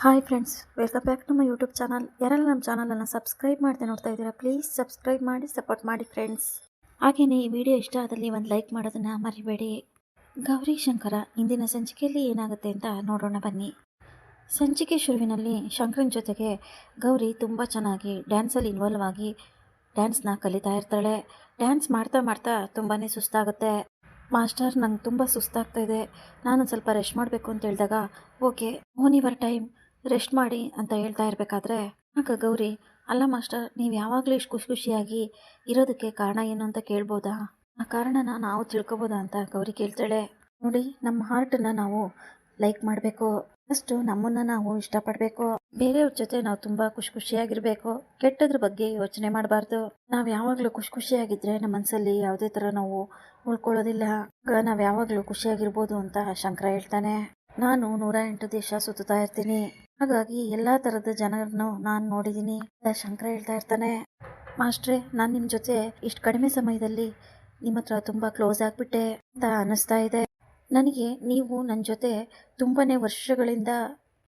Hi friends welcome back to my YouTube channel ಯಾರೆಲ್ಲ ನಮ್ಮ ಚಾನಲನ್ನು ಸಬ್ಸ್ಕ್ರೈಬ್ ಮಾಡ್ತಾ ನೋಡ್ತಾ ಇದ್ದೀರಾ ಪ್ಲೀಸ್ ಸಬ್ಸ್ಕ್ರೈಬ್ ಮಾಡಿ ಸಪೋರ್ಟ್ ಮಾಡಿ ಫ್ರೆಂಡ್ಸ್ ಹಾಗೆಯೇ ಈ ವಿಡಿಯೋ ಇಷ್ಟ ಆದಲ್ಲಿ ಒಂದು ಲೈಕ್ ಮಾಡೋದನ್ನು ಮರಿಬೇಡಿ. ಗೌರಿ ಶಂಕರ, ಇಂದಿನ ಸಂಚಿಕೆಯಲ್ಲಿ ಏನಾಗುತ್ತೆ ಅಂತ ನೋಡೋಣ ಬನ್ನಿ. ಸಂಚಿಕೆ ಶುರುವಿನಲ್ಲಿ ಶಂಕರನ ಜೊತೆಗೆ ಗೌರಿ ತುಂಬ ಚೆನ್ನಾಗಿ ಡ್ಯಾನ್ಸಲ್ಲಿ ಇನ್ವಾಲ್ವ್ ಆಗಿ ಡ್ಯಾನ್ಸ್ನ ಕಲಿತಾ ಇರ್ತಾಳೆ. ಡ್ಯಾನ್ಸ್ ಮಾಡ್ತಾ ಮಾಡ್ತಾ ತುಂಬಾ ಸುಸ್ತಾಗುತ್ತೆ. ಮಾಸ್ಟರ್ ನಂಗೆ ತುಂಬ ಸುಸ್ತಾಗ್ತಾ ಇದೆ. ನಾನು ಸ್ವಲ್ಪ ರೆಸ್ಟ್ ಮಾಡಬೇಕು ಅಂತ ಹೇಳಿದಾಗ okay own your time rest ಮಾಡಿ ಅಂತ ಹೇಳ್ತಾ ಇರಬೇಕಾದ್ರೆ, ಆಗ ಗೌರಿ, ಅಲ್ಲ ಮಾಸ್ಟರ್, ನೀವು ಯಾವಾಗಲೂ ಇಷ್ಟು ಖುಷಿ ಖುಷಿಯಾಗಿ ಇರೋದಕ್ಕೆ ಕಾರಣ ಏನು ಅಂತ ಕೇಳ್ಬೋದಾ? ಆ ಕಾರಣನ ನಾವು ತಿಳ್ಕೊಬೋದಾ ಅಂತ ಗೌರಿ ಕೇಳ್ತಾಳೆ. ನೋಡಿ ನಮ್ಮ ಹಾರ್ಟನ್ನ ನಾವು ಲೈಕ್ ಮಾಡಬೇಕು. ಫಸ್ಟು ನಮ್ಮನ್ನು ನಾವು ಇಷ್ಟಪಡಬೇಕು. ಬೇರೆಯವ್ರ ಜೊತೆ ನಾವು ತುಂಬ ಖುಷಿ ಖುಷಿಯಾಗಿರಬೇಕು. ಕೆಟ್ಟದ್ರ ಬಗ್ಗೆ ಯೋಚನೆ ಮಾಡಬಾರ್ದು. ನಾವು ಯಾವಾಗಲೂ ಖುಷಿ ಖುಷಿಯಾಗಿದ್ದರೆ ನಮ್ಮ ಮನಸ್ಸಲ್ಲಿ ಯಾವುದೇ ಥರ ನಾವು ಉಳ್ಕೊಳ್ಳೋದಿಲ್ಲ. ನಾವು ಯಾವಾಗಲೂ ಖುಷಿಯಾಗಿರ್ಬೋದು ಅಂತ ಶಂಕರ ಹೇಳ್ತಾನೆ. ನಾನು ನೂರ ಎಂಟು ದೇಶ ಸುತ್ತಾ ಇರ್ತೀನಿ. ಹಾಗಾಗಿ ಎಲ್ಲ ತರದ ಜನರನ್ನು ನಾನು ನೋಡಿದೀನಿ. ಶಂಕರ ಹೇಳ್ತಾ ಇರ್ತಾನೆ, ಮಾಸ್ಟ್ರೇ, ನಾನು ನಿಮ್ಮ ಜೊತೆ ಇಷ್ಟು ಕಡಿಮೆ ಸಮಯದಲ್ಲಿ ನಿಮ್ಮ ಹತ್ರ ತುಂಬ ಕ್ಲೋಸ್ ಆಗಿಬಿಟ್ಟೆ ಅಂತ ಅನ್ನಿಸ್ತಾ ಇದೆ. ನನಗೆ ನೀವು ನನ್ನ ಜೊತೆ ತುಂಬಾನೇ ವರ್ಷಗಳಿಂದ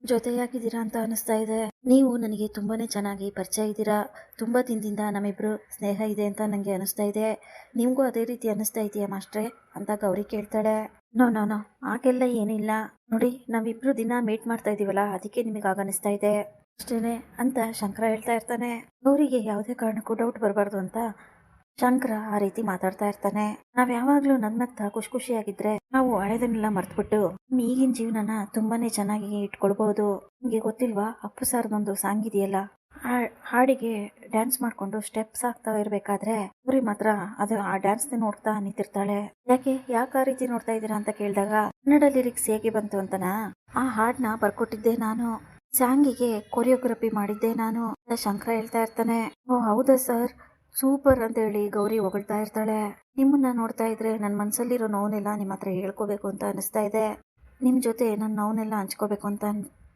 ಜೊತೆಯಾಗಿದ್ದೀರಾ ಅಂತ ಅನಿಸ್ತಾ ಇದೆ. ನೀವು ನನಗೆ ತುಂಬಾನೇ ಚೆನ್ನಾಗಿ ಪರಿಚಯ ಇದ್ದೀರಾ. ತುಂಬ ದಿನದಿಂದ ನಮ್ಮಿಬ್ರು ಸ್ನೇಹ ಇದೆ ಅಂತ ನನಗೆ ಅನಿಸ್ತಾ ಇದೆ. ನಿಮಗೂ ಅದೇ ರೀತಿ ಅನ್ನಿಸ್ತಾ ಇದೆಯಾ ಮಾಸ್ಟ್ರೇ? ಅಂತ ಗೌರಿ ಕೇಳ್ತಾಳೆ. ನೋ ನೋ ನೋ ಹಾಗೆಲ್ಲ ಏನಿಲ್ಲ. ನೋಡಿ, ನಾವಿಬ್ರು ದಿನ ಮೀಟ್ ಮಾಡ್ತಾ ಇದೀವಲ್ಲ, ಅದಕ್ಕೆ ನಿಮಗೆ ಆಗನಿಸ್ತಾ ಇದೆ. ಅಷ್ಟೇನೆ ಅಂತ ಶಂಕರ ಹೇಳ್ತಾ ಇರ್ತಾನೆ. ಗೌರಿಗೆ ಯಾವುದೇ ಕಾರಣಕ್ಕೂ ಡೌಟ್ ಬರಬಾರ್ದು ಅಂತ ಶಂಕರ ಆ ರೀತಿ ಮಾತಾಡ್ತಾ ಇರ್ತಾನೆ. ನಾವ್ ಯಾವಾಗ್ಲೂ ನಗ್ನಗ್ತಾ ಖುಷಿ ಖುಷಿಯಾಗಿದ್ರೆ ನಾವು ಹಳೆದನ್ನೆಲ್ಲ ಮರ್ತ್ಬಿಟ್ಟು ಈಗಿನ ಜೀವನನ ತುಂಬಾನೇ ಚೆನ್ನಾಗಿ ಇಟ್ಕೊಳ್ಬಹುದು ನಿಮ್ಗೆ ಗೊತ್ತಿಲ್ವಾ, ಅಪ್ಪು ಸಾರ್ದೊಂದು ಸಾಂಗ್ ಇದೆಯಲ್ಲ? ಹಾಡಿಗೆ ಡ್ಯಾನ್ಸ್ ಮಾಡ್ಕೊಂಡು ಸ್ಟೆಪ್ಸ್ ಆಗ್ತಾ ಇರಬೇಕಾದ್ರೆ ಅವ್ರಿ ಮಾತ್ರ ಅದು ಆ ಡ್ಯಾನ್ಸ್ ನೋಡ್ತಾ ನಿಂತಿರ್ತಾಳೆ. ಯಾಕೆ ಯಾಕೆ ಆ ರೀತಿ ನೋಡ್ತಾ ಇದ್ದೀರಾ ಅಂತ ಕೇಳಿದಾಗ, ಕನ್ನಡ ಲಿರಿಕ್ಸ್ ಹೇಗೆ ಬಂತು ಅಂತನ? ಆ ಹಾಡನ್ನ ಬರ್ಕೊಟ್ಟಿದ್ದೆ ನಾನು. ಸಾಂಗಿಗೆ ಕೊರಿಯೋಗ್ರಫಿ ಮಾಡಿದ್ದೆ ನಾನು. ಶಂಕರ ಹೇಳ್ತಾ ಇರ್ತಾನೆ, ಓ, ಹೌದಾ ಸರ್ ಸೂಪರ್ ಅಂತ ಹೇಳಿ ಗೌರಿ ಹೊಗಳ್ತಾ ಇರ್ತಾಳೆ. ನಿಮ್ಮನ್ನ ನೋಡ್ತಾ ಇದ್ರೆ ನನ್ನ ಮನಸ್ಸಲ್ಲಿರೋ ನೋವನ್ನೆಲ್ಲ ನಿಮ್ಮ ಹತ್ರ ಹೇಳ್ಕೋಬೇಕು ಅಂತ ಅನಿಸ್ತಾ ಇದೆ. ನಿಮ್ಮ ಜೊತೆ ನನ್ನ ನೋವನ್ನೆಲ್ಲ ಹಂಚ್ಕೋಬೇಕು ಅಂತ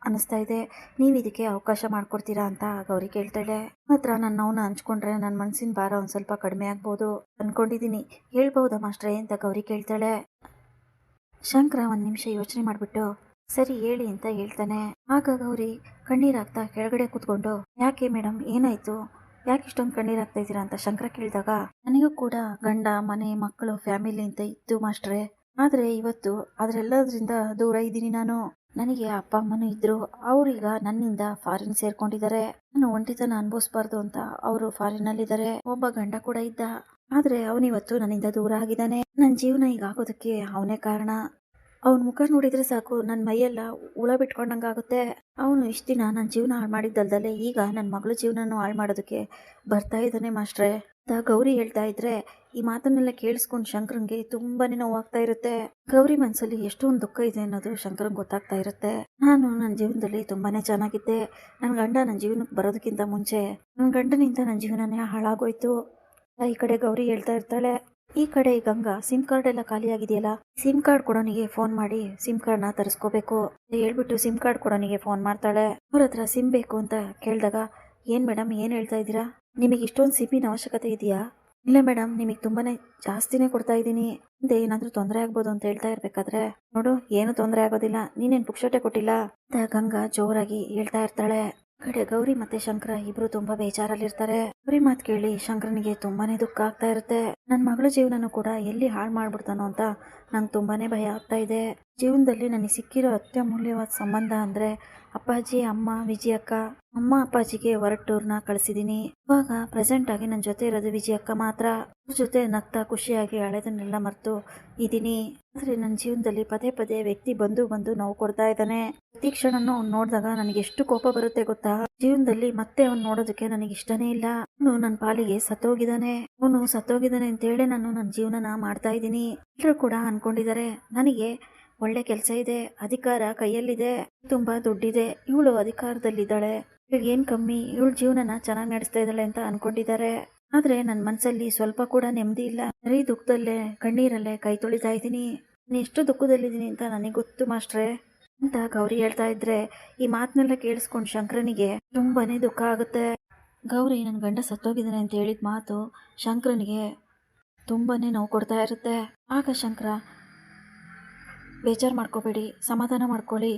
ಅನಿಸ್ತಾ ಇದೆ. ನೀವು ಇದಕ್ಕೆ ಅವಕಾಶ ಮಾಡಿಕೊಡ್ತೀರಾ ಅಂತ ಗೌರಿ ಕೇಳ್ತಾಳೆ ಮಾತ್ರ ನನ್ನ ನೋವನ್ನ ಹಂಚ್ಕೊಂಡ್ರೆ ನನ್ನ ಮನಸ್ಸಿನ ಭಾರ ಒಂದು ಸ್ವಲ್ಪ ಕಡಿಮೆ ಆಗ್ಬೋದು ಅನ್ಕೊಂಡಿದ್ದೀನಿ ಹೇಳ್ಬಹುದಾ ಮಾಸ್ಟ್ರೆ ಅಂತ ಗೌರಿ ಕೇಳ್ತಾಳೆ ಶಂಕರ ಒಂದು ನಿಮಿಷ ಯೋಚನೆ ಮಾಡಿಬಿಟ್ಟು, ಸರಿ ಹೇಳಿ ಅಂತ ಹೇಳ್ತಾನೆ. ಆಗ ಗೌರಿ ಕಣ್ಣೀರಾಗ್ತಾ ಕೆಳಗಡೆ ಕೂತ್ಕೊಂಡು, ಯಾಕೆ ಮೇಡಮ್ ಏನಾಯ್ತು? ಯಾಕೆ ಇಷ್ಟೊಂದು ಕಣ್ಣೀರಾಗ್ತಾ ಇದ್ದೀರಾ ಅಂತ ಶಂಕರ ಕೇಳಿದಾಗ, ನನಗೂ ಕೂಡ ಗಂಡ, ಮನೆ, ಮಕ್ಕಳು, ಫ್ಯಾಮಿಲಿ ಅಂತ ಇತ್ತು ಮಾಸ್ಟ್ರೆ. ಆದರೆ ಇವತ್ತು ಅದರೆಲ್ಲದರಿಂದ ದೂರ ಇದ್ದೀನಿ ನಾನು. ನನಗೆ ಅಪ್ಪ, ಅಮ್ಮನೂ ಇದ್ರು. ಅವ್ರೀಗ ನನ್ನಿಂದ ಫಾರಿನ್ ಸೇರ್ಕೊಂಡಿದ್ದಾರೆ ನಾನು ಒಂಟಿತನ ಅನುಭವಿಸ್ಬಾರ್ದು ಅಂತ ಅವರು ಫಾರಿನ್ ಅಲ್ಲಿದ್ದಾರೆ ಒಬ್ಬ ಗಂಡ ಕೂಡ ಇದ್ದ. ಆದ್ರೆ ಅವನಿವತ್ತು ನನ್ನಿಂದ ದೂರ ಆಗಿದ್ದಾನೆ. ನನ್ನ ಜೀವನ ಈಗ ಆಗೋದಕ್ಕೆ ಅವನೇ ಕಾರಣ. ಅವನ ಮುಖ ನೋಡಿದ್ರೆ ಸಾಕು ನನ್ನ ಮೈಯೆಲ್ಲ ಹುಳ ಬಿಟ್ಕೊಂಡಂಗಾಗುತ್ತೆ ಅವನು ಇಷ್ಟು ದಿನ ನನ್ನ ಜೀವನ ಹಾಳು ಮಾಡಿದ್ದಲ್ದಲ್ಲೇ ಈಗ ನನ್ನ ಮಗಳ ಜೀವನನೂ ಹಾಳು ಮಾಡೋದಕ್ಕೆ ಬರ್ತಾ ಇದ್ದಾನೆ ಮಾಸ್ಟ್ರೆ ಅಂತ ಗೌರಿ ಹೇಳ್ತಾ ಇದ್ರೆ ಈ ಮಾತನ್ನೆಲ್ಲ ಕೇಳಿಸ್ಕೊಂಡು ಶಂಕರಂಗೆ ತುಂಬಾನೇ ನೋವಾಗ್ತಾ ಇರುತ್ತೆ. ಗೌರಿ ಮನಸ್ಸಲ್ಲಿ ಎಷ್ಟೊಂದು ದುಃಖ ಇದೆ ಅನ್ನೋದು ಶಂಕರಂಗ್ ಗೊತ್ತಾಗ್ತಾ ಇರುತ್ತೆ. ನಾನು ನನ್ನ ಜೀವನದಲ್ಲಿ ತುಂಬಾನೇ ಚೆನ್ನಾಗಿದ್ದೆ. ನನ್ನ ಗಂಡ ನನ್ನ ಜೀವನಕ್ಕೆ ಬರೋದಕ್ಕಿಂತ ಮುಂಚೆ ನನ್ನ ಗಂಡನಿಂದ ನನ್ನ ಜೀವನನೇ ಹಾಳಾಗೋಯ್ತು. ಈ ಕಡೆ ಗೌರಿ ಹೇಳ್ತಾ ಇರ್ತಾಳೆ, ಈ ಕಡೆ ಗಂಗಾ, ಸಿಮ್ ಕಾರ್ಡ್ ಎಲ್ಲ ಖಾಲಿಯಾಗಿದೆಯಲ್ಲ ಸಿಮ್ ಕಾರ್ಡ್ ಕೊಡೋನಿಗೆ ಫೋನ್ ಮಾಡಿ ಸಿಮ್ ಕಾರ್ಡ್ನ ತರಿಸ್ಕೋಬೇಕು. ಹೇಳ್ಬಿಟ್ಟು ಸಿಮ್ ಕಾರ್ಡ್ ಕೊಡೋನಿಗೆ ಫೋನ್ ಮಾಡ್ತಾಳೆ. ಅವ್ರ ಹತ್ರ ಸಿಮ್ ಬೇಕು ಅಂತ ಕೇಳಿದಾಗ, ಏನ್ ಮೇಡಮ್, ಏನ್ ಹೇಳ್ತಾ ಇದ್ದೀರಾ? ನಿಮಗೆ ಇಷ್ಟೊಂದು ಸಿಮ್ಮಿನ ಅವಶ್ಯಕತೆ ಇದೆಯಾ? ಇಲ್ಲ ಮೇಡಮ್, ನಿಮಗೆ ತುಂಬಾನೇ ಜಾಸ್ತಿನೇ ಕೊಡ್ತಾ ಇದ್ದೀನಿ. ಮುಂದೆ ಏನಾದರೂ ತೊಂದರೆ ಆಗ್ಬೋದು ಅಂತ ಹೇಳ್ತಾ ಇರ್ಬೇಕಾದ್ರೆ ನೋಡು, ಏನು ತೊಂದರೆ ಆಗೋದಿಲ್ಲ. ನೀನೇನ್ ಪುಕ್ಷಟೆ ಕೊಟ್ಟಿಲ್ಲ? ಅಂತ ಗಂಗಾ ಜೋರಾಗಿ ಹೇಳ್ತಾ ಇರ್ತಾಳೆ. ಕಡೆ ಗೌರಿ ಮತ್ತೆ ಶಂಕರ ಇಬ್ರು ತುಂಬಾ ಬೇಜಾರಲ್ಲಿರ್ತಾರೆ. ಗೌರಿ ಮಾತು ಕೇಳಿ ಶಂಕರನಿಗೆ ತುಂಬಾನೇ ದುಃಖ ಆಗ್ತಾ ಇರುತ್ತೆ. ನನ್ನ ಮಗಳ ಜೀವನನೂ ಕೂಡ ಎಲ್ಲಿ ಹಾಳು ಮಾಡ್ಬಿಡ್ತಾನೋ ಅಂತ ನಂಗೆ ತುಂಬಾನೇ ಭಯ ಆಗ್ತಾ ಇದೆ. ಜೀವನದಲ್ಲಿ ನನಗೆ ಸಿಕ್ಕಿರೋ ಅತ್ಯಮೂಲ್ಯವಾದ ಸಂಬಂಧ ಅಂದರೆ ಅಪ್ಪಾಜಿ, ಅಮ್ಮ, ವಿಜಯಕ್ಕ. ಅಮ್ಮ, ಅಪ್ಪಾಜಿಗೆ ಹೊರಟೂರ್ನ ಕಳಿಸಿದ್ದೀನಿ ಇವಾಗ ಪ್ರೆಸೆಂಟ್ ಆಗಿ ನನ್ನ ಜೊತೆ ಇರೋದು ವಿಜಯಕ್ಕ ಮಾತ್ರ. ಅವ್ರ ಜೊತೆ ನಗ್ತಾ ಖುಷಿಯಾಗಿ ಹಳೆದನ್ನೆಲ್ಲ ಮರೆತು ಇದ್ದೀನಿ ಆದರೆ ನನ್ನ ಜೀವನದಲ್ಲಿ ಪದೇ ಪದೇ ವ್ಯಕ್ತಿ ಬಂದು ಬಂದು ನೋವು ಕೊಡ್ತಾ ಇದ್ದಾನೆ. ಪ್ರತಿ ಕ್ಷಣನೂ ಅವ್ನು ನೋಡಿದಾಗ ನನಗೆ ಎಷ್ಟು ಕೋಪ ಬರುತ್ತೆ ಗೊತ್ತಾ? ಜೀವನದಲ್ಲಿ ಮತ್ತೆ ಅವ್ನು ನೋಡೋದಕ್ಕೆ ನನಗೆ ಇಷ್ಟನೇ ಇಲ್ಲ. ಅವನು ನನ್ನ ಪಾಲಿಗೆ ಸತ್ತೋಗಿದ್ದಾನೆ. ಅವನು ಸತ್ತೋಗಿದ್ದಾನೆ ಅಂತೇಳಿ ನಾನು ನನ್ನ ಜೀವನನ ಮಾಡ್ತಾ ಇದ್ದೀನಿ ಎಲ್ಲರೂ ಕೂಡ ಅನ್ಕೊಂಡಿದ್ದಾರೆ. ನನಗೆ ಒಳ್ಳೆ ಕೆಲಸ ಇದೆ, ಅಧಿಕಾರ ಕೈಯಲ್ಲಿದೆ, ತುಂಬಾ ದುಡ್ಡಿದೆ, ಇವಳು ಅಧಿಕಾರದಲ್ಲಿದ್ದಾಳೆ, ಇವಳಿಗೆ ಏನ್ ಕಮ್ಮಿ, ಇವಳು ಜೀವನನ ಚೆನ್ನಾಗಿ ನಡೆಸ್ತಾ ಇದ್ದಾಳೆ ಅಂತ ಅನ್ಕೊಂಡಿದ್ದಾರೆ. ಆದ್ರೆ ನನ್ನ ಮನ್ಸಲ್ಲಿ ಸ್ವಲ್ಪ ಕೂಡ ನೆಮ್ಮದಿ ಇಲ್ಲ. ಬರೀ ದುಃಖದಲ್ಲೇ, ಕಣ್ಣೀರಲ್ಲೇ ಕೈ ತೊಳಿತಾ ಇದ್ದೀನಿ. ನಾನು ಎಷ್ಟು ದುಃಖದಲ್ಲಿದ್ದೀನಿ ಅಂತ ನನಗೆ ಗೊತ್ತು ಮಾಸ್ಟ್ರೆ ಅಂತ ಗೌರಿ ಹೇಳ್ತಾ ಇದ್ರೆ, ಈ ಮಾತನ್ನೆಲ್ಲ ಕೇಳಿಸ್ಕೊಂಡು ಶಂಕರನಿಗೆ ತುಂಬಾನೇ ದುಃಖ ಆಗುತ್ತೆ. ಗೌರಿ ನನ್ನ ಗಂಡ ಸತ್ತೋಗಿದ್ದಾನೆ ಅಂತ ಹೇಳಿದ ಮಾತು ಶಂಕರನಿಗೆ ತುಂಬಾನೇ ನೋವು ಕೊಡ್ತಾ ಇರುತ್ತೆ. ಆಗ ಶಂಕರ ಬೇಜಾರು ಮಾಡ್ಕೋಬೇಡಿ, ಸಮಾಧಾನ ಮಾಡ್ಕೊಳ್ಳಿ.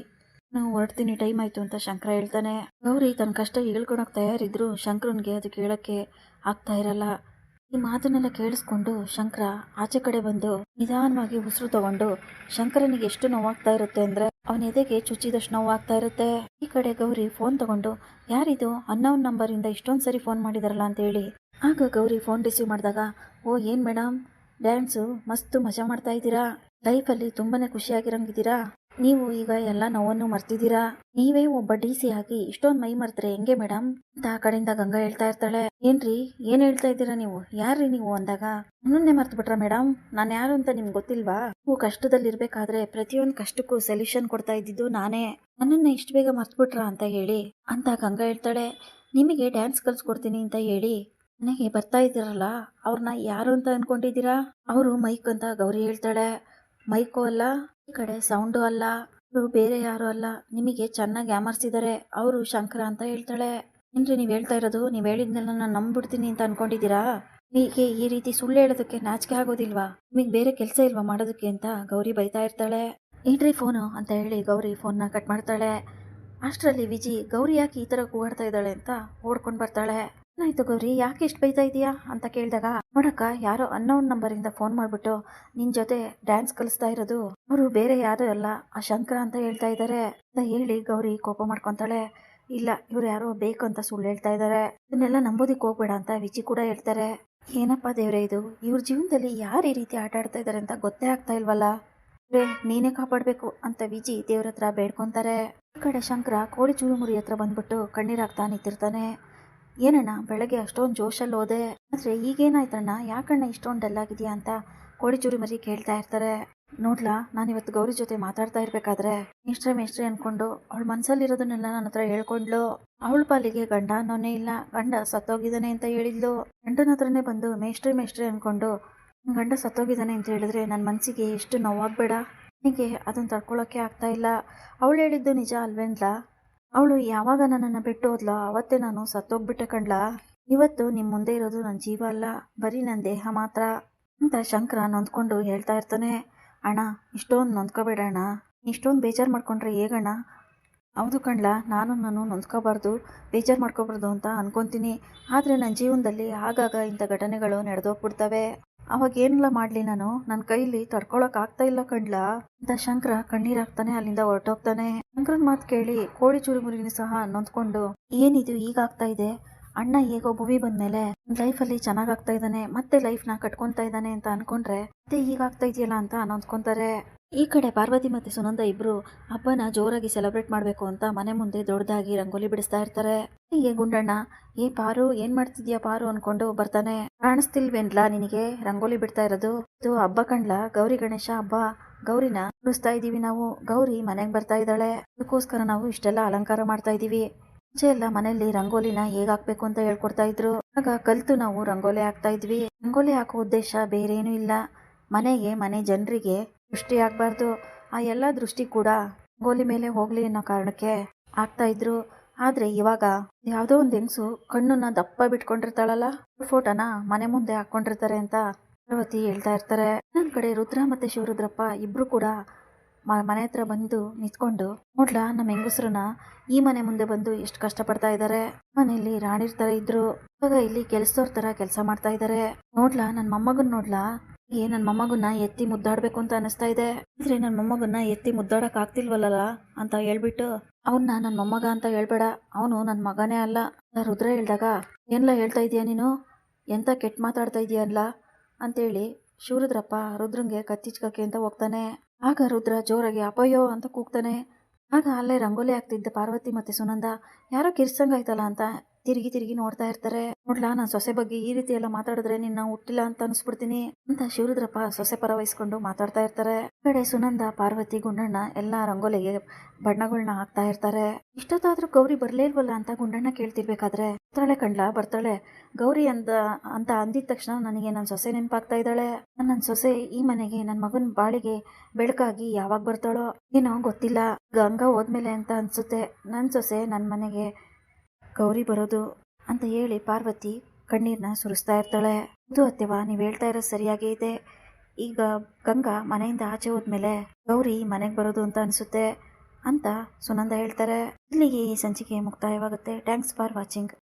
ನಾವು ಹೊರಡ್ತೀನಿ, ಟೈಮ್ ಆಯ್ತು ಅಂತ ಶಂಕರ ಹೇಳ್ತಾನೆ. ಗೌರಿ ತನ್ನ ಕಷ್ಟ ಹೇಳ್ಕೊಳಕ್ಕೆ ತಯಾರಿದ್ರು ಶಂಕರನ್ಗೆ ಅದು ಕೇಳೋಕ್ಕೆ ಆಗ್ತಾ ಇರಲ್ಲ. ಈ ಮಾತನ್ನೆಲ್ಲ ಕೇಳಿಸ್ಕೊಂಡು ಶಂಕರ ಆಚೆ ಕಡೆ ಬಂದು ನಿಧಾನವಾಗಿ ಉಸಿರು ತಗೊಂಡು, ಶಂಕರನಿಗೆ ಎಷ್ಟು ನೋವಾಗ್ತಾ ಇರುತ್ತೆ ಅಂದ್ರೆ ಅವನ ಎದೆಗೆ ಚುಚ್ಚಿದಷ್ಟು ನೋವಾಗ್ತಾ ಇರುತ್ತೆ. ಈ ಕಡೆ ಗೌರಿ ಫೋನ್ ತಗೊಂಡು, ಯಾರಿದು? ಅನ್ನೌನ್ ನಂಬರಿಂದ ಇಷ್ಟೊಂದು ಸರಿ ಫೋನ್ ಮಾಡಿದಾರಲ್ಲ ಅಂತ ಹೇಳಿ. ಆಗ ಗೌರಿ ಫೋನ್ ರಿಸೀವ್ ಮಾಡಿದಾಗ, ಓ, ಏನು ಮೇಡಮ್ ಡ್ಯಾನ್ಸು ಮಸ್ತು ಮಜಾ ಮಾಡ್ತಾ ಇದ್ದೀರಾ? ಲೈಫಲ್ಲಿ ತುಂಬಾನೇ ಖುಷಿಯಾಗಿರಂಗಿದ್ದೀರಾ? ನೀವು ಈಗ ಎಲ್ಲ ನೋವನ್ನು ಮರ್ತಿದ್ದೀರಾ? ನೀವೇ ಒಬ್ಬ ಡಿ ಸಿ ಆಗಿ ಇಷ್ಟೊಂದು ಮೈ ಮರ್ತ್ರೆ ಹೆಂಗೆ ಮೇಡಮ್ ಅಂತ ಆ ಕಡೆಯಿಂದ ಗಂಗಾ ಹೇಳ್ತಾ ಇರ್ತಾಳೆ. ಏನ್ರಿ, ಏನ್ ಹೇಳ್ತಾ ಇದ್ದೀರಾ ನೀವು? ಯಾರ್ರಿ ನೀವು ಅಂದಾಗ? ನನ್ನನ್ನೇ ಮರ್ತು ಬಿಟ್ರ ಮೇಡಮ್ ನಾನು ಯಾರು ಅಂತ ನಿಮ್ಗೆ ಗೊತ್ತಿಲ್ವಾ? ನೀವು ಕಷ್ಟದಲ್ಲಿ ಇರ್ಬೇಕಾದ್ರೆ ಪ್ರತಿಯೊಂದು ಕಷ್ಟಕ್ಕೂ ಸೊಲ್ಯೂಷನ್ ಕೊಡ್ತಾ ಇದ್ದಿದ್ದು ನಾನೇ. ನನ್ನನ್ನ ಇಷ್ಟು ಬೇಗ ಮರ್ತ್ಬಿಟ್ರಾ ಅಂತ ಹೇಳಿ, ಅಂತ ಗಂಗಾ ಹೇಳ್ತಾಳೆ. ನಿಮಗೆ ಡ್ಯಾನ್ಸ್ ಕಲ್ಸ್ಕೊಡ್ತೀನಿ ಅಂತ ಹೇಳಿ ನನಗೆ ಬರ್ತಾ ಇದ್ದೀರಲ್ಲ ಅವ್ರನ್ನ ಯಾರು ಅಂತ ಅನ್ಕೊಂಡಿದ್ದೀರಾ? ಅವರು ಮೈಕ್ ಅಂತ ಗೌರಿ ಹೇಳ್ತಾಳೆ. ಮೈಕು ಅಲ್ಲ, ಈ ಕಡೆ ಸೌಂಡು ಅಲ್ಲ ಬೇರೆ ಯಾರು ಅಲ್ಲ. ನಿಮಗೆ ಚೆನ್ನಾಗಿ ಯಾಮರ್ಸಿದ್ದಾರೆ ಅವರು ಶಂಕರ ಅಂತ ಹೇಳ್ತಾಳೆ. ಏನ್ರಿ ನೀವು ಹೇಳ್ತಾ ಇರೋದು? ನೀವು ಹೇಳಿದ್ನೆಲ್ಲ ನಾನು ನಂಬ್ಬಿಡ್ತೀನಿ ಅಂತ ಅನ್ಕೊಂಡಿದ್ದೀರಾ? ಹೀಗೆ ಈ ರೀತಿ ಸುಳ್ಳು ಹೇಳೋದಕ್ಕೆ ನಾಚಿಕೆ ಆಗೋದಿಲ್ವಾ? ನಿಮಗೆ ಬೇರೆ ಕೆಲಸ ಇಲ್ವಾ ಮಾಡೋದಕ್ಕೆ ಅಂತ ಗೌರಿ ಬೈತಾ ಇರ್ತಾಳೆ. ಏನ್ರಿ ಫೋನು ಅಂತ ಹೇಳಿ ಗೌರಿ ಫೋನ್ನ ಕಟ್ ಮಾಡ್ತಾಳೆ. ಅಷ್ಟರಲ್ಲಿ ವಿಜಿ ಗೌರಿ ಯಾಕೆ ಈ ಥರ ಕೂಗಾಡ್ತಾ ಇದ್ದಾಳೆ ಅಂತ ಓಡ್ಕೊಂಡು ಬರ್ತಾಳೆ. ಏನಾಯ್ತು ಗೌರಿ? ಯಾಕೆ ಇಷ್ಟು ಬೈತಾ ಇದೀಯಾ ಅಂತ ಕೇಳಿದಾಗ, ನೋಡಕ್ಕ, ಯಾರೋ ಅನ್ನೋನ್ ನಂಬರಿಂದ ಫೋನ್ ಮಾಡಿಬಿಟ್ಟು ನಿನ್ ಜೊತೆ ಡ್ಯಾನ್ಸ್ ಕಲಿಸ್ತಾ ಇರೋದು. ಅವರು ಬೇರೆ ಯಾರು ಅಲ್ಲ, ಆ ಶಂಕರ ಅಂತ ಹೇಳ್ತಾ ಇದ್ದಾರೆ ಅಂತ ಹೇಳಿ ಗೌರಿ ಕೋಪ ಮಾಡ್ಕೊಂತಾಳೆ. ಇಲ್ಲ, ಇವ್ರು ಯಾರೋ ಬೇಕು ಅಂತ ಸುಳ್ಳು ಹೇಳ್ತಾ ಇದ್ದಾರೆ ಇದನ್ನೆಲ್ಲ ನಂಬೋದಿಕ್ ಹೋಗ್ಬೇಡ ಅಂತ ವಿಜಿ ಕೂಡ ಹೇಳ್ತಾರೆ. ಏನಪ್ಪ ದೇವ್ರೆ ಇದು? ಇವ್ರ ಜೀವನದಲ್ಲಿ ಯಾರು ಈ ರೀತಿ ಆಟ ಆಡ್ತಾ ಇದ್ದಾರೆ ಅಂತ ಗೊತ್ತೇ ಆಗ್ತಾ ಇಲ್ವಲ್ಲ? ರೇ ನೀನೇ ಕಾಪಾಡಬೇಕು ಅಂತ ವಿಜಿ ದೇವ್ರ ಹತ್ರ ಬೇಡ್ಕೊಂತಾರೆ. ಈ ಕಡೆ ಶಂಕರ ಕೋಳಿ ಚೂರುಮುರಿ ಹತ್ರ ಬಂದ್ಬಿಟ್ಟು ಕಣ್ಣೀರಾಗ್ತಾ ನಿಂತಿರ್ತಾನೆ. ಏನಣ್ಣ, ಬೆಳಗ್ಗೆ ಅಷ್ಟೊಂದು ಜೋಶಲ್ಲಿ ಹೋದೆ. ಆದರೆ ಈಗೇನಾಯ್ತಣ್ಣ, ಯಾಕಣ್ಣ ಇಷ್ಟೊಂದು ಡಲ್ ಆಗಿದೆಯಾ ಅಂತ ಕೋಳಿ ಚೂರಿ ಮರಿ ಕೇಳ್ತಾ ಇರ್ತಾರೆ. ನೋಡ್ಲಾ, ನಾನಿವತ್ತು ಗೌರಿ ಜೊತೆ ಮಾತಾಡ್ತಾ ಇರ್ಬೇಕಾದ್ರೆ. ಮೇಷ್ಟ್ರೆ ಮೇಷ್ಟ್ರೆ ಅನ್ಕೊಂಡು ಅವಳ ಮನ್ಸಲ್ಲಿರೋದನ್ನೆಲ್ಲ ನನ್ನ ಹತ್ರ ಹೇಳ್ಕೊಂಡ್ಲು. ಅವಳ ಪಾಲಿಗೆ ಗಂಡ ಅನ್ನೋನೇ ಇಲ್ಲ. ಗಂಡ ಸತ್ತೋಗಿದ್ದಾನೆ ಅಂತ ಹೇಳಿದ್ಲು. ಗಂಡನ ಹತ್ರನೇ ಬಂದು ಮೇಷ್ಟ್ರೆ ಮೇಷ್ಟ್ರೆ ಅನ್ಕೊಂಡು ಗಂಡ ಸತ್ತೋಗಿದ್ದಾನೆ ಅಂತ ಹೇಳಿದ್ರೆ ನನ್ನ ಮನಸ್ಸಿಗೆ ಎಷ್ಟು ನೋವಾಗಬೇಡ. ನನಗೆ ಅದನ್ನು ತಡ್ಕೊಳ್ಳೋಕ್ಕೆ ಆಗ್ತಾ ಇಲ್ಲ. ಅವಳು ಹೇಳಿದ್ದು ನಿಜ ಅಲ್ವೇನ್ಲಾ? ಅವಳು ಯಾವಾಗ ನನ್ನನ್ನು ಬಿಟ್ಟು ಹೋದ್ಲೋ ಅವತ್ತೇ ನಾನು ಸತ್ತೋಗ್ಬಿಟ್ಟೆ ಕಂಡ್ಲ ಇವತ್ತು ನಿಮ್ಮ ಮುಂದೆ ಇರೋದು ನನ್ನ ಜೀವ ಅಲ್ಲ. ಬರೀ ನನ್ನ ದೇಹ ಮಾತ್ರ ಅಂತ ಶಂಕರ ನೊಂದ್ಕೊಂಡು ಹೇಳ್ತಾ ಇರ್ತಾನೆ. ಅಣ್ಣ, ಇಷ್ಟೊಂದು ನೊಂದ್ಕೋಬೇಡ ಅಣ್ಣ. ಇಷ್ಟೊಂದು ಬೇಜಾರು ಮಾಡ್ಕೊಂಡ್ರೆ ಹೇಗಣ್ಣ? ಹೌದು ಕಣ್ಲಾ, ನಾನು ನಾನು ನೊಂದ್ಕೋಬಾರ್ದು, ಬೇಜಾರು ಮಾಡ್ಕೋಬಾರ್ದು ಅಂತ ಅನ್ಕೊತೀನಿ. ಆದರೆ ನನ್ನ ಜೀವನದಲ್ಲಿ ಆಗಾಗ ಇಂಥ ಘಟನೆಗಳು ನಡೆದೋಗ್ಬಿಡ್ತವೆ. ಅವಾಗ ಏನೆಲ್ಲ ಮಾಡಲಿ ನಾನು. ನನ್ನ ಕೈಲಿ ತಡ್ಕೊಳಕ್ ಇಲ್ಲ ಕಣ್ಲಾ ಅಂತ ಶಂಕರ ಕಣ್ಣೀರಾಗ್ತಾನೆ ಅಲ್ಲಿಂದ ಹೊರಟೋಗ್ತಾನೆ. ಶಂಕರನ್ ಮಾತು ಕೇಳಿ ಕೋಳಿ ಚುರುಮುರಿನೂ ಸಹ ನೊಂದ್ಕೊಂಡು, ಏನಿದು ಈಗಾಗ್ತಾ ಇದೆ? ಅಣ್ಣ ಹೇಗೋ ಭುವಿ ಬಂದ್ಮೇಲೆ ಅಲ್ಲಿ ಚೆನ್ನಾಗ್ ಆಗ್ತಾ ಇದ್ದಾನೆ, ಮತ್ತೆ ಲೈಫ್ನ ಕಟ್ಕೊಂತ ಇದ್ದಾನೆ ಅಂತ ಅನ್ಕೊಂಡ್ರೆ, ಮತ್ತೆ ಆಗ್ತಾ ಇದೆಯಲ್ಲ ಅಂತ ಅನ್ಕೊಂತಾರೆ ಈ ಕಡೆ ಪಾರ್ವತಿ ಮತ್ತೆ ಸುನಂದ ಇಬ್ರು ಹಬ್ಬನ ಜೋರಾಗಿ ಸೆಲೆಬ್ರೇಟ್ ಮಾಡ್ಬೇಕು ಅಂತ ಮನೆ ಮುಂದೆ ದೊಡ್ಡದಾಗಿ ರಂಗೋಲಿ ಬಿಡಿಸ್ತಾ ಇರ್ತಾರೆ. ಹೀಗೆ ಗುಂಡಣ್ಣ? ಏ ಪಾರು, ಏನ್ ಮಾಡ್ತಿದ್ಯಾ ಪಾರು? ಅನ್ಕೊಂಡು ಬರ್ತಾನೆ. ಕಾಣಿಸ್ತಿಲ್ವೇನ್ಲಾ ನಿನಗೆ? ರಂಗೋಲಿ ಬಿಡ್ತಾ ಇರೋದು? ಇದು ಹಬ್ಬ ಕಂಡ್ಲ ಗೌರಿ ಗಣೇಶ ಹಬ್ಬ? ಗೌರಿನ ಬಿಡಿಸ್ತಾ ಇದೀವಿ ನಾವು. ಗೌರಿ ಮನೆಗೆ ಬರ್ತಾ ಇದ್ದಾಳೆ. ಅದಕ್ಕೋಸ್ಕರ ನಾವು ಇಷ್ಟೆಲ್ಲ ಅಲಂಕಾರ ಮಾಡ್ತಾ ಇದೀವಿ. ಮುಂಚೆ ಎಲ್ಲ ಮನೆಯಲ್ಲಿ ರಂಗೋಲಿನ ಹೇಗ್ ಹಾಕ್ಬೇಕು ಅಂತ ಹೇಳ್ಕೊಡ್ತಾ ಇದ್ರು. ಆಗ ಕಲ್ತು ನಾವು ರಂಗೋಲಿ ಹಾಕ್ತಾ ಇದ್ವಿ. ರಂಗೋಲಿ ಹಾಕೋ ಉದ್ದೇಶ ಬೇರೇನೂ ಇಲ್ಲ. ಮನೆಗೆ, ಮನೆ ಜನರಿಗೆ ದೃಷ್ಟಿ ಆಗ್ಬಾರ್ದು. ಆ ಎಲ್ಲ ದೃಷ್ಟಿ ಕೂಡ ರಂಗೋಲಿ ಮೇಲೆ ಹೋಗ್ಲಿ ಅನ್ನೋ ಕಾರಣಕ್ಕೆ ಹಾಕ್ತಾ ಇದ್ರು. ಆದ್ರೆ ಇವಾಗ ಯಾವುದೋ ಒಂದು ಹೆಂಗಸು ಕಣ್ಣನ್ನ ದಪ್ಪ ಬಿಟ್ಕೊಂಡಿರ್ತಾಳಲ್ಲ? ಫೋಟೋನ ಮನೆ ಮುಂದೆ ಹಾಕೊಂಡಿರ್ತಾರೆ ಅಂತ ಪಾರ್ವತಿ ಹೇಳ್ತಾ ಇರ್ತಾರೆ. ಇನ್ನೊಂದ್ ಕಡೆ ರುದ್ರ ಮತ್ತೆ ಶಿವರುದ್ರಪ್ಪ ಇಬ್ರು ಕೂಡ ಮನೆ ಹತ್ರ ಬಂದು ನಿಂತ್ಕೊಂಡು, ನೋಡ್ಲಾ ನಮ್ಮ ಹೆಂಗಸ್ರನ್ನ ಈ ಮನೆ ಮುಂದೆ ಬಂದು ಎಷ್ಟು ಕಷ್ಟಪಡ್ತಾ ಇದ್ದಾರೆ ಮನೆಯಲ್ಲಿ ರಾಣಿರ್ ತರ ಇದ್ರು. ಇವಾಗ ಇಲ್ಲಿ ಕೆಲ್ಸದವ್ರ ತರ ಕೆಲಸ ಮಾಡ್ತಾ ಇದ್ದಾರೆ ನೋಡ್ಲಾ ನನ್ನ ಮೊಮ್ಮಗನ್ ನೋಡ್ಲಾ? ಏ ನನ್ನ ಮೊಮ್ಮಗನ್ನ ಎತ್ತಿ ಮುದ್ದಾಡ್ಬೇಕು ಅಂತ ಅನಿಸ್ತಾ ಇದೆ. ಆದ್ರೆ ನನ್ನ ಮೊಮ್ಮಗನ್ನ ಎತ್ತಿ ಮುದ್ದಾಡಕ್ ಆಗ್ತಿಲ್ವಲ್ಲ ಅಂತ ಹೇಳ್ಬಿಟ್ಟು ಅವನ್ನ ನನ್ನ ಮೊಮ್ಮಗ ಅಂತ ಹೇಳ್ಬೇಡ. ಅವನು ನನ್ನ ಮಗನೇ ಅಲ್ಲ. ರುದ್ರ ಹೇಳ್ದಾಗ, ಏನ್ಲ ಹೇಳ್ತಾ ಇದೀಯ ನೀನು? ಎಂತ ಕೆಟ್ಟ ಮಾತಾಡ್ತಾ ಇದೀಯಲ್ಲ ಅಂತೇಳಿ ಶಿವರುದ್ರಪ್ಪ ರುದ್ರಂಗೆ ಕತ್ತಿಚ್ಕಕ್ಕೆ ಅಂತ ಹೋಗ್ತಾನೆ. ಆಗ ರುದ್ರ ಜೋರಾಗಿ ಅಪಯ್ಯೋ ಅಂತ ಕೂಗ್ತಾನೆ. ಆಗ ಅಲ್ಲೇ ರಂಗೋಲಿ ಆಗ್ತಿದ್ದ ಪಾರ್ವತಿ ಮತ್ತೆ ಸುನಂದ, ಯಾರೋ ಕಿರ್ಸಂಗಾಯ್ತಲ್ಲ ಅಂತ ತಿರುಗಿ ತಿರುಗಿ ನೋಡ್ತಾ ಇರ್ತಾರೆ. ನೋಡ್ಲಾ, ನಾನು ಸೊಸೆ ಬಗ್ಗೆ ಈ ರೀತಿ ಎಲ್ಲ ಮಾತಾಡಿದ್ರೆ ನಿನ್ನ ಹುಟ್ಟಿಲ್ಲ ಅಂತ ಅನ್ಸ್ಬಿಡ್ತೀನಿ ಅಂತ ಶಿವರುದ್ರಪ್ಪ ಸೊಸೆ ಪರ ವಹಿಸ್ಕೊಂಡು ಮಾತಾಡ್ತಾ ಇರ್ತಾರೆ. ಕಡೆ ಸುನಂದ, ಪಾರ್ವತಿ, ಗುಂಡಣ್ಣ ಎಲ್ಲ ರಂಗೋಲಿಗೆ ಬಣ್ಣಗಳನ್ನ ಹಾಕ್ತಾ ಇರ್ತಾರೆ. ಇಷ್ಟೊತ್ತಾದ್ರೂ ಗೌರಿ ಬರ್ಲೇ ಇಲ್ವಲ್ಲ ಅಂತ ಗುಂಡಣ್ಣ ಕೇಳ್ತಿರ್ಬೇಕಾದ್ರೆ? ಬರ್ತಾಳೆ ಕಂಡ್ಲ ಬರ್ತಾಳೆ. ಗೌರಿ ಅಂತ ಅಂತ ಅಂದಿದ ತಕ್ಷಣ ನನಗೆ ನನ್ನ ಸೊಸೆ ನೆನಪಾಗ್ತಾ ಇದ್ದಾಳೆ. ನನ್ನ ಸೊಸೆ ಈ ಮನೆಗೆ ನನ್ನ ಮಗನ ಬಾಳಿಗೆ ಬೆಳಕಾಗಿ ಯಾವಾಗ ಬರ್ತಾಳೋ ಏನೋ ಗೊತ್ತಿಲ್ಲ. ಗಂಗಾ ಹೋದ್ಮೇಲೆ ಅಂತ ಅನ್ಸುತ್ತೆ. ನನ್ನ ಸೊಸೆ ನನ್ನ ಮನೆಗೆ ಗೌರಿ ಬರೋದು ಅಂತ ಹೇಳಿ ಪಾರ್ವತಿ ಕಣ್ಣೀರನ್ನ ಸುರಿಸ್ತಾ ಇರ್ತಾಳೆ. ಇದು ಅತ್ತೆವಾ ನೀವು ಹೇಳ್ತಾ ಇರೋದು ಸರಿಯಾಗೇ ಇದೆ. ಈಗ ಗಂಗಾ ಮನೆಯಿಂದ ಆಚೆ ಹೋದ್ಮೇಲೆ ಗೌರಿ ಮನೆಗೆ ಬರೋದು ಅಂತ ಅನಿಸುತ್ತೆ ಅಂತ ಸುನಂದ ಹೇಳ್ತಾರೆ. ಇಲ್ಲಿಗೆ ಈ ಸಂಚಿಕೆ ಮುಕ್ತಾಯವಾಗುತ್ತೆ. Thanks for watching.